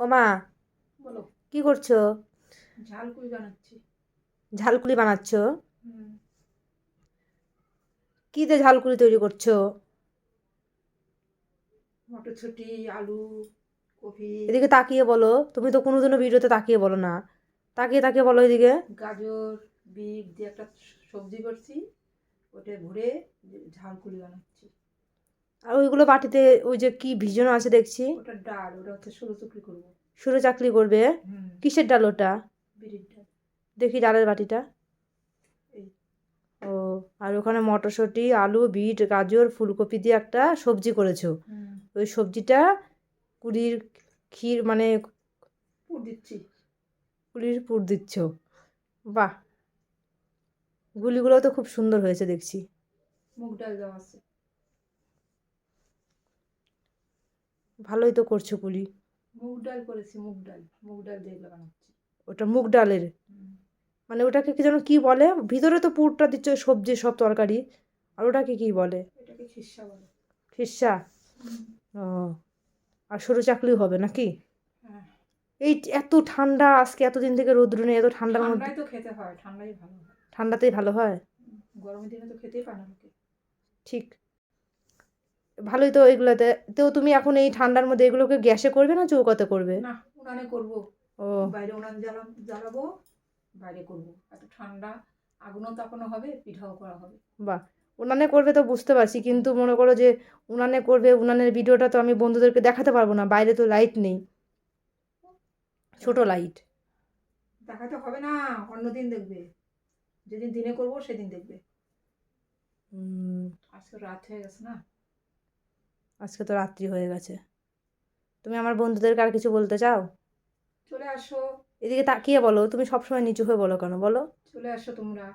ও মা বলো। কি করছ? ঝালকুলি বানাচ্ছি। ঝালকুলি বানাচ্ছ? কি দিয়ে ঝালকুলি তৈরি করছ? মটরশুঁটি আলু কপি। এদিকে তাকিয়ে বলো তুমি তো কোনোদিনও ভিডিওতে তাকিয়ে বলো না। তাকিয়ে তাকিয়ে বলো এদিকে। গাজর বিট দিয়ে একটা সবজি করছি ওটা ভরে ঝালকুলি বানাচ্ছি। আর ওইগুলো বাটিতে ওই যে কি ভিজানো আছে দেখছি। ওটা ডাল ওটা হচ্ছে সরু চুকরি করব। কিসের ডাল ওটা? দেখি ডালের বাটিটা। ও আর ওখানে মটরশুঁটি আলু বিট গাজর ফুলকপি দিয়ে একটা সবজি করেছ। ওই সবজিটা কুড়ির ক্ষীর মানে পুর দিচ্ছি। কুড়ির পুর দিচ্ছ। বাহ! গুলিগুলো তো খুব সুন্দর হয়েছে দেখছি। মুগ ডাল দেওয়া আছে। ভালোই তো করছ পুলি। মুগ ডাল করেছি মুগ ডাল মুগ ডাল দিয়ে বানাচ্ছি। ওটা মুগ ডালের? মানে ওটাকে কি যেন কি বলে? ভিতরে তো পুরটা দিচ্ছ সবজি সব তরকারি। আর ওটাকে কি বলে? এটাকে খিসা বলে। খিসা? ও আর সরু চাকলি হবে নাকি? হ্যাঁ। এই এত ঠান্ডা আজকে এতদিন থেকে রোদ্র নেই এত ঠান্ডার মধ্যে। তো খেতে হয় ঠান্ডাই ভালো ঠান্ডাতেই ভালো হয়? গরমের দিনে তো খেতেই পায় না ঠিক। ভালোই তো এগুলোতে। তো তুমি এখন এই ঠান্ডার মধ্যে এগুলোকে গ্যাসে করবে না চৌকাতে করবে? না উনানে করব। ও। বাইরে উনান জ্বালাম জ্বালাবো বাইরে করব। এত ঠান্ডা আগুনও তাপানো হবে পিঠাও করা হবে। বাহ উনানে করবে তো বুঝতে পারছি কিন্তু মনে করো যে উনানে করবে উনানের ভিডিওটা তো আমি বন্ধুদেরকে দেখাতে পারব না বাইরে তো লাইট নেই। ছোট লাইট। দেখাতে হবে না অন্যদিন দেখবে। যেদিন দিনে করব সেদিন দেখবে। আজকে রাত হয়ে গেছে না? আজকে তো রাত্রি হয়ে গেছে। তুমি আমার বন্ধুদেরকে আর কিছু বলতে চাও? চলে আসো। এদিকে তাকিয়ে বলো তুমি সবসময় নিচু হয়ে বলো কেন? বলো। চলে আসো তোমরা।